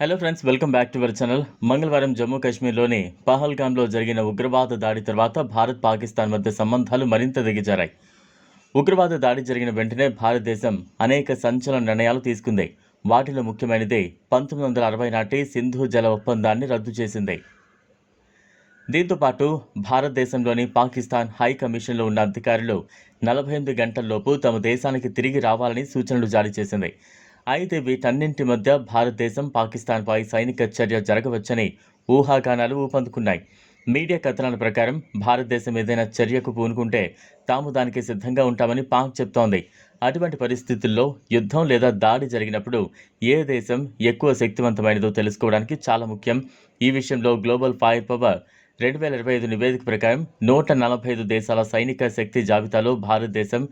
Hello friends welcome back to our channel మంగళవారం జమ్మూ కాశ్మీర్లోని పహల్గామ్లో జరిగిన ఉగ్రవాద దాడి తర్వాత భారత్ పాకిస్తాన్ మధ్య సంబంధాలు మరింత దిగజారాయి. ఉగ్రవాద దాడి జరిగిన వెంటనే భారతదేశం అనేక సంచలన నిర్ణయాలు తీసుకుంది. వాటిలో ముఖ్యమైనది పంతొమ్మిది వందల అరవై నాటి సింధు జల ఒప్పందాన్ని రద్దు చేసింది. దీంతోపాటు భారతదేశంలోని పాకిస్తాన్ హై కమిషన్లో ఉన్న అధికారులు నలభై ఎనిమిది గంటల్లోపు తమ దేశానికి తిరిగి రావాలని సూచనలు జారీ చేసింది. అయితే వీటన్నింటి మధ్య భారతదేశం పాకిస్తాన్పై సైనిక చర్య జరగవచ్చని ఊహాగానాలు ఊపందుకున్నాయి. మీడియా కథనాల ప్రకారం భారతదేశం ఏదైనా చర్యకు పూనుకుంటే తాము దానికి సిద్ధంగా ఉంటామని పాక్ చెప్తోంది. అటువంటి పరిస్థితుల్లో యుద్ధం లేదా దాడి జరిగినప్పుడు ఏ దేశం ఎక్కువ శక్తివంతమైనదో తెలుసుకోవడానికి చాలా ముఖ్యం. ఈ విషయంలో గ్లోబల్ ఫైర్ పవర్ రెండు వేల ఇరవై ఐదు నివేదిక ప్రకారం నూట నలభై ఐదు దేశాల సైనిక శక్తి జాబితాలో భారతదేశం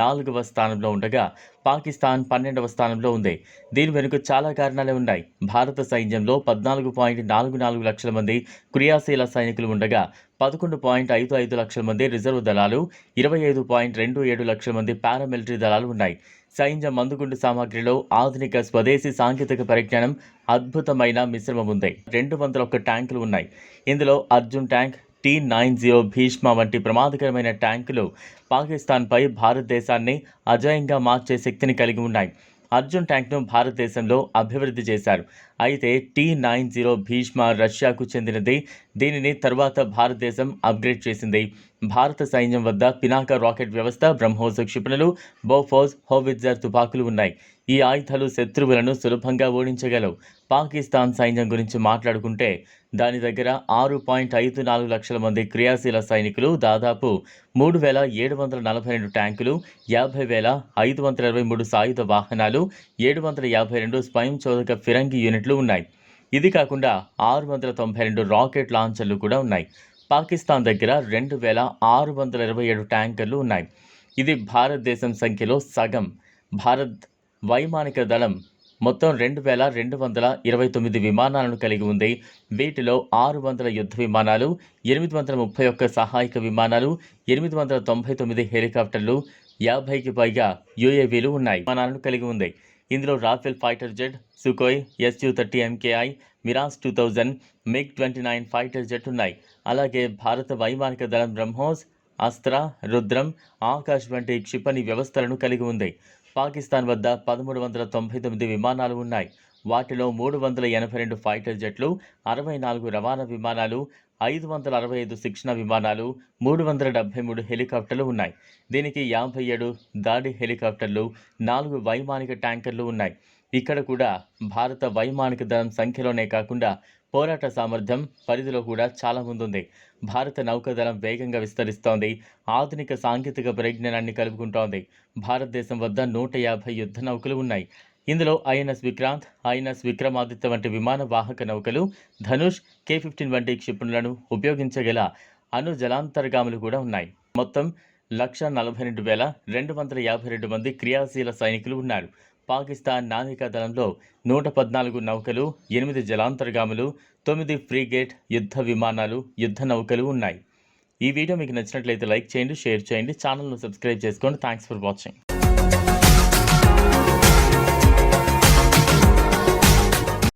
నాలుగవ స్థానంలో ఉండగా పాకిస్తాన్ పన్నెండవ స్థానంలో ఉంది. దీని వెనుక చాలా కారణాలే ఉన్నాయి. భారత సైన్యంలో పద్నాలుగు పాయింట్ నాలుగు నాలుగు లక్షల మంది క్రియాశీల సైనికులు ఉండగా పదకొండు పాయింట్ ఐదు ఐదు లక్షల మంది రిజర్వ్ దళాలు ఇరవై ఐదు పాయింట్ రెండు ఏడు లక్షల మంది పారామిలిటరీ దళాలు ఉన్నాయి. సైన్య మందుగుండు సామాగ్రిలో ఆధునిక స్వదేశీ సాంకేతిక పరిజ్ఞానం అద్భుతమైన మిశ్రమం ఉంది. రెండు వందల ఒక్క ట్యాంకులు ఉన్నాయి. ఇందులో Arjun tank T nine zero Bhishma వంటి ప్రమాదకరమైన ట్యాంకులు పాకిస్తాన్పై భారతదేశాన్ని అజయంగా మార్చే శక్తిని కలిగి ఉన్నాయి. అర్జున్ ట్యాంక్ను భారతదేశంలో అభివృద్ధి చేశారు. అయితే టీ నైన్ జీరో భీష్మ రష్యాకు చెందినది. దీనిని తరువాత భారతదేశం అప్గ్రేడ్ చేసింది. భారత సైన్యం వద్ద పినాక రాకెట్ వ్యవస్థ బ్రహ్మోస్ క్షిపణులు బోఫోజ్ హోవిట్జర్ తుపాకులు ఉన్నాయి. ఈ ఆయుధాలు శత్రువులను సులభంగా ఓడించగలవు. పాకిస్తాన్ సైన్యం గురించి మాట్లాడుకుంటే దాని దగ్గర ఆరు పాయింట్ ఐదు నాలుగు లక్షల మంది క్రియాశీల సైనికులు దాదాపు మూడు వేల ఏడు వందల నలభై రెండు ట్యాంకులు యాభై వేల ఐదు వందల ఇరవై మూడు సాయుధ వాహనాలు ఏడు వందల యాభై రెండు స్వయంచోదక ఫిరంగి యూనిట్లు ఉన్నాయి. ఇది కాకుండా ఆరు వందల తొంభై రెండు రాకెట్ లాంచర్లు కూడా ఉన్నాయి. పాకిస్తాన్ దగ్గర రెండు వేల ఆరు వందల ఇరవై ఏడు ట్యాంకర్లు ఉన్నాయి. ఇది భారతదేశం సంఖ్యలో సగం. భారత్ వైమానిక దళం మొత్తం రెండు వేల రెండు వందల ఇరవై తొమ్మిది విమానాలను కలిగి ఉంది. వీటిలో ఆరు వందల యుద్ధ విమానాలు ఎనిమిది వందల ముప్పై ఒక్క సహాయక విమానాలు ఎనిమిది వందల తొంభై తొమ్మిది హెలికాప్టర్లు యాభైకి పైగా యుఏవీలు ఉన్నాయి. విమానాలను కలిగి ఉంది. ఇందులో Rafale fighter jet Sukhoi SU thirty MKI Mirage two thousand MiG twenty nine fighter jet ఉన్నాయి. అలాగే భారత వైమానిక దళం బ్రహ్మోస్ అస్త్ర రుద్రం ఆకాశ్ వంటి క్షిపణి వ్యవస్థలను కలిగి ఉంది. పాకిస్తాన్ వద్ద పదమూడు వందల తొంభై తొమ్మిది విమానాలు ఉన్నాయి. వాటిలో మూడు వందల ఎనభై రెండు ఫైటర్ జెట్లు అరవై నాలుగు రవాణా విమానాలు ఐదు వందల అరవై ఐదు శిక్షణ విమానాలు మూడు వందల డెబ్బై మూడు హెలికాప్టర్లు ఉన్నాయి. దీనికి యాభై ఏడు దాడి హెలికాప్టర్లు నాలుగు వైమానిక ట్యాంకర్లు ఉన్నాయి. ఇక్కడ కూడా భారత వైమానిక దళం సంఖ్యలోనే కాకుండా పోరాట సామర్థ్యం పరిధిలో కూడా చాలా ముందుంది. భారత నౌకాదళం వేగంగా విస్తరిస్తోంది. ఆధునిక సాంకేతిక పరిజ్ఞానాన్ని కలుపుకుంటోంది. భారతదేశం వద్ద నూట యాభై యుద్ధ నౌకలు ఉన్నాయి. ఇందులో ఐఎన్ఎస్ విక్రాంత్ ఐఎన్ఎస్ విక్రమాదిత్య వంటి విమాన వాహక నౌకలు ధనుష్ కే ఫిఫ్టీన్ వంటి క్షిపణులను ఉపయోగించగల అణు జలాంతర్గాములు కూడా ఉన్నాయి. మొత్తం లక్ష నలభై రెండు వేల రెండు వందల యాభై రెండు మంది క్రియాశీల సైనికులు ఉన్నారు. పాకిస్తాన్ నావికా దళంలో నూట పద్నాలుగు నౌకలు ఎనిమిది జలాంతర్గాములు తొమ్మిది ఫ్రీగేట్ యుద్ధ విమానాలు యుద్ధ నౌకలు ఉన్నాయి. ఈ వీడియో మీకు నచ్చినట్లయితే లైక్ చేయండి షేర్ చేయండి ఛానల్ను సబ్స్క్రైబ్ చేసుకోండి. Thanks for watching